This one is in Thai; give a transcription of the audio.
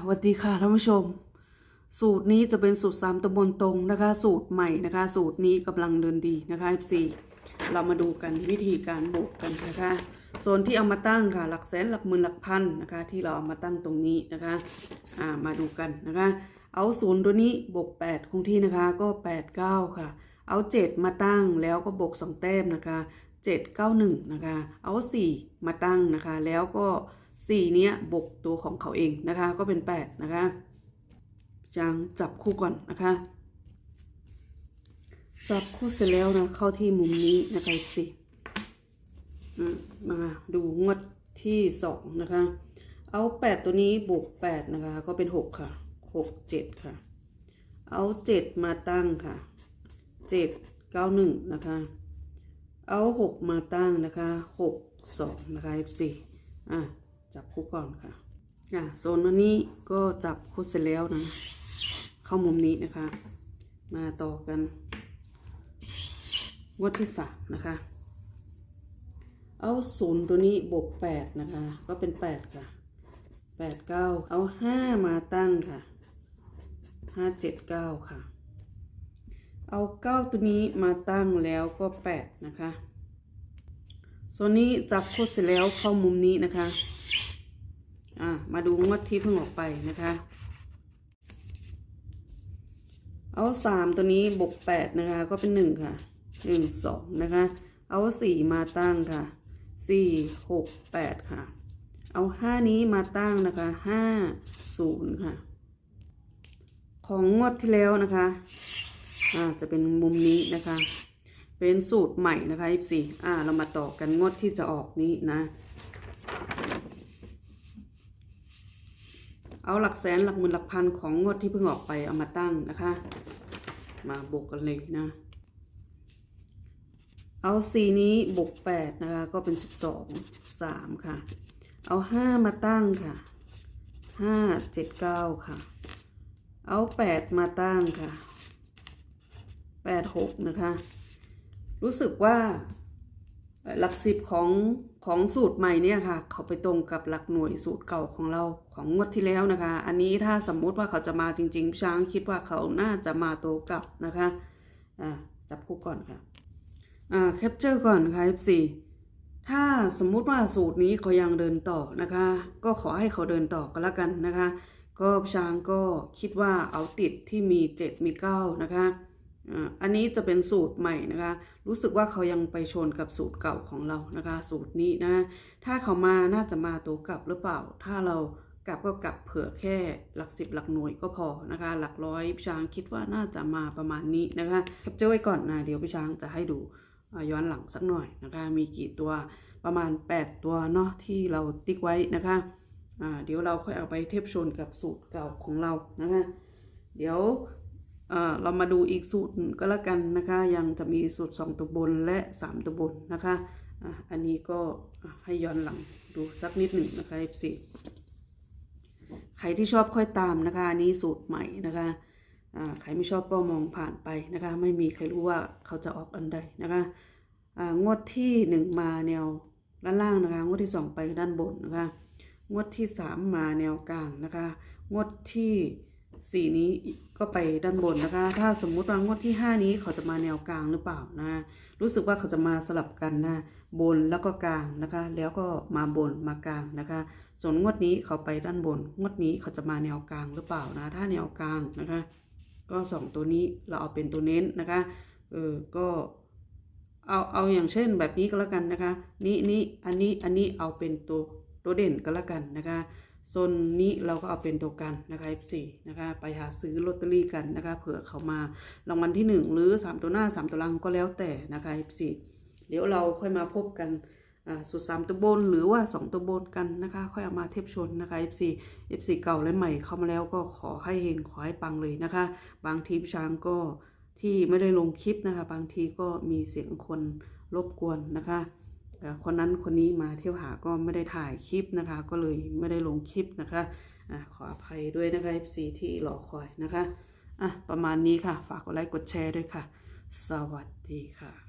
สวัสดีค่ะท่านผู้ชม สูตรนี้จะเป็นสูตรสามตำบลตรงนะคะ สูตรใหม่นะคะ สูตรนี้กำลังเดินดีนะคะ FC เรามาดูกันวิธีการบวกกันนะคะโซนที่เอามาตั้งค่ะ หลักแสนหลักหมื่นหลักพันนะคะ ที่เราเอามาตั้งตรงนี้นะคะอ่ามาดูกันนะคะ เอาศูนย์ตัวนี้บวกแปดคงที่นะคะก็แปดเก้าค่ะ เอาเจ็ดมาตั้งแล้วก็บวกสองแต้มนะคะเจ็ดเก้าหนึ่งนะคะ เอาสี่มาตั้งนะคะ แล้วก็ สี่เนี้ยบวกตัวของเขาเองนะคะ ก็เป็นแปดนะคะจางจับคู่ก่อนนะคะ จับคู่เสร็จแล้วนะ เข้าที่มุมนี้นะคะสิอืมมาดูงวดที่สองนะคะ เอาแปดตัวนี้บวกแปดนะคะ ก็เป็นหกค่ะหกเจ็ดค่ะ เอาเจ็ดมาตั้งค่ะเจ็ดเก้าหนึ่งนะคะ เอาหกมาตั้งนะคะหกสองนะคะ F4 อะ จับคู่ก่อนค่ะอะโซนอันนี้ก็จับคู่เสร็จแล้วนะ เข้ามุมนี้นะคะ มาต่อกันงวดที่สามนะคะ เอาศูนย์ตัวนี้บวกแปดนะคะ ก็เป็นแปดค่ะแปดเก้าเอาห้ามาตั้งค่ะห้าเจ็ดเก้าค่ะ เอาเก้าตัวนี้มาตั้งแล้วก็แปดนะคะส่วนนี้จับโคตรเสร็จแล้วเข้ามุมนี้นะคะ มาดูงวดที่เพิ่งออกไปนะคะ เอาสามตัวนี้บวกแปดนะคะ ก็เป็นหนึ่งค่ะหนึ่งสองนะคะ เอาสี่มาตั้งค่ะสี่หกแปดค่ะ เอาห้านี้มาตั้งนะคะห้าศูนย์ค่ะ ของงวดที่แล้วนะคะอ่าจะเป็นมุมนี้นะคะ เป็นสูตรใหม่นะคะ F4 อ่า เรามาต่อกันงวดที่จะออกนี้นะ เอาหลักแสนหลักหมื่นหลักพันของงวดที่เพิ่งออกไปเอามาตั้งนะคะ มาบวกกันเลยนะ เอาสีนี้บวกแปดนะคะ ก็เป็นสิบสองสามค่ะ เอาห้ามาตั้งค่ะห้าเจ็ดเก้าค่ะ เอาแปดมาตั้งค่ะแปดหกนะคะ รู้สึกว่าหลักสิบของ ของสูตรใหม่เนี่ยค่ะ เขาไปตรงกับหลักหน่วยสูตรเก่าของเราของงวดที่แล้วนะคะ อันนี้ถ้าสมมุติว่าเขาจะมาจริงๆช้างคิดว่าเขาน่าจะมาโตกลับนะคะอ่าจับคู่ก่อนค่ะอ่าแคปเจอร์ก่อนค่ะ F4 ถ้าสมมุติว่าสูตรนี้เขายังเดินต่อนะคะ ก็ขอให้เขาเดินต่อก็แล้วกันนะคะ ก็ช้างก็คิดว่าเอาติดที่มี 7 มี 9 นะคะ อันนี้จะเป็นสูตรใหม่นะคะ รู้สึกว่าเขายังไปชนกับสูตรเก่าของเรานะคะ สูตรนี้นะ ถ้าเขามาน่าจะมาตัวกลับหรือเปล่า ถ้าเรากลับก็กลับเผื่อแค่หลักสิบหลักหน่วยก็พอนะคะ หลักร้อยพี่ช้างคิดว่าน่าจะมาประมาณนี้นะคะแคปเจอร์ไว้ก่อนนะเดี๋ยวพี่ช้างจะให้ดูย้อนหลังสักหน่อยนะคะ มีกี่ตัวประมาณ 8 ตัวเนาะที่เราติ๊กไว้นะคะอ่าเดี๋ยวเราค่อยเอาไปเทียบชนกับสูตรเก่าของเรานะคะ เดี๋ยว เรามาดูอีกสูตรก็แล้วกันนะคะ ยังจะมีสูตร 2 ตัวบนและ 3 ตัวบนนะคะอะอันนี้ก็ให้ย้อนหลังดูสักนิดหนึ่งนะคะ F4 ใครที่ชอบค่อยตามนะคะอันนี้สูตรใหม่นะคะอ่าใครไม่ชอบก็มองผ่านไปนะคะ ไม่มีใครรู้ว่าเขาจะออกอันใดนะคะอ่างวดที่หนึ่งมาแนวด้านล่างนะคะ งวดที่สองไปด้านบนนะคะ งวดที่สามมาแนวกลางนะคะ งวดที่ สี่นี้ก็ไปด้านบนนะคะ ถ้าสมมุติว่างวดที่ห้านี้เขาจะมาแนวกลางหรือเปล่านะ รู้สึกว่าเขาจะมาสลับกันนะ บนแล้วก็กลางนะคะ แล้วก็มาบนมากลางนะคะ ส่วนงวดนี้เขาไปด้านบน งวดนี้เขาจะมาแนวกลางหรือเปล่านะ ถ้าแนวกลางนะคะ ก็สองตัวนี้เราเอาเป็นตัวเน้นนะคะ เออ ก็เอาเอาอย่างเช่นแบบนี้ก็แล้วกันนะคะ นี้นี้อันนี้ อันนี้เอาเป็นตัวตัวเด่นก็แล้วกันนะคะ โซนนี้เราก็เอาเป็นตัวกันนะคะ F4 นะคะ ไปหาซื้อลอตเตอรี่กันนะคะ เผื่อเขามารางวัลที่หนึ่งหรือสามตัวหน้าสามตัวหลังก็แล้วแต่นะคะ F4 เดี๋ยวเราค่อยมาพบกันอ่าสุดสามตัวบนหรือว่าสองตัวบนกันนะคะ ค่อยเอามาเทียบชนนะคะ F4 F4 เก่าและใหม่เข้ามาแล้วก็ขอให้เฮงขอให้ปังเลยนะคะ บางทีพี่ช้างก็ที่ไม่ได้ลงคลิปนะคะ บางทีก็มีเสียงคนรบกวนนะคะ คนนั้นคนนี้มาเที่ยวหาก็ไม่ได้ถ่ายคลิปนะคะ ก็เลยไม่ได้ลงคลิปนะคะอะขออภัยด้วยนะคะ FC ที่รอคอยนะคะอะประมาณนี้ค่ะ ฝากกดไลค์กดแชร์ด้วยค่ะ สวัสดีค่ะ